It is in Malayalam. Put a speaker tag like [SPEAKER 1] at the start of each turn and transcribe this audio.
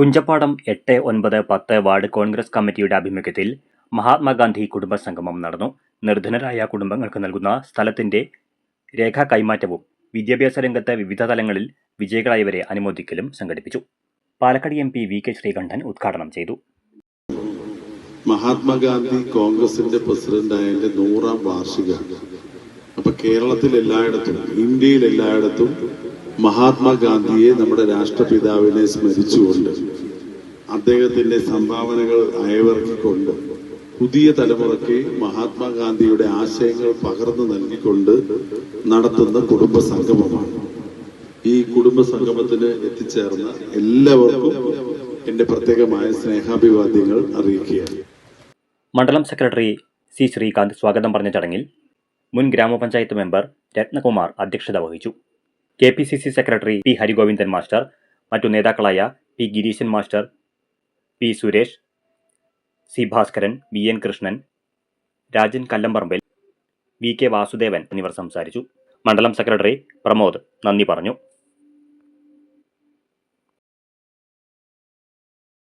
[SPEAKER 1] കുഞ്ചപ്പാടം എട്ട് ഒൻപത് പത്ത് വാർഡ് കോൺഗ്രസ് കമ്മിറ്റിയുടെ ആഭിമുഖ്യത്തിൽ മഹാത്മാഗാന്ധി കുടുംബ സംഗമം നടന്നു. നിർധനരായ കുടുംബങ്ങൾക്ക് നൽകുന്ന സ്ഥലത്തിന്റെ രേഖാ കൈമാറ്റവും വിദ്യാഭ്യാസ രംഗത്തെ വിവിധ തലങ്ങളിൽ വിജയികളായവരെ അനുമോദിക്കലും സംഘടിപ്പിച്ചു. Palakkad M P V K Sreekandan ഉദ്ഘാടനം ചെയ്തു.
[SPEAKER 2] മഹാത്മാഗാന്ധി കോൺഗ്രസിന്റെ പ്രസിഡന്റായതിന്റെ നൂറാം വാർഷിക. അപ്പൊ കേരളത്തിൽ എല്ലായിടത്തും ഇന്ത്യയിൽ എല്ലായിടത്തും മഹാത്മാഗാന്ധിയെ നമ്മുടെ രാഷ്ട്രപിതാവിനെ സ്മരിച്ചുകൊണ്ട് അദ്ദേഹത്തിന്റെ സംഭാവനകൾ അയവിറക്കിക്കൊണ്ട് പുതിയ തലമുറയ്ക്ക് മഹാത്മാഗാന്ധിയുടെ ആശയങ്ങൾ പകർന്നു നൽകിക്കൊണ്ട് നടത്തുന്ന കുടുംബ സംഗമമാണ് ഈ കുടുംബ സംഗമത്തിന് എത്തിച്ചേർന്ന എല്ലാവർക്കും എന്റെ പ്രത്യേകമായ സ്നേഹാഭിവാദ്യങ്ങൾ അറിയിക്കുകയാണ്.
[SPEAKER 1] മണ്ഡലം സെക്രട്ടറി സി ശ്രീകാന്ത് സ്വാഗതം പറഞ്ഞ ചടങ്ങിൽ മുൻ ഗ്രാമപഞ്ചായത്ത് മെമ്പർ രത്നകുമാർ അധ്യക്ഷത വഹിച്ചു. K P C C secretary P Harigovindan master മറ്റു നേതാക്കളായ P Gireeshan master P Suresh C Bhaskaran V N Krishnan Rajan Kallamparambil V K Vasudevan എന്നിവർ സംസാരിച്ചു. മണ്ഡലം സെക്രട്ടറി പ്രമോദ് നന്ദി പറഞ്ഞു.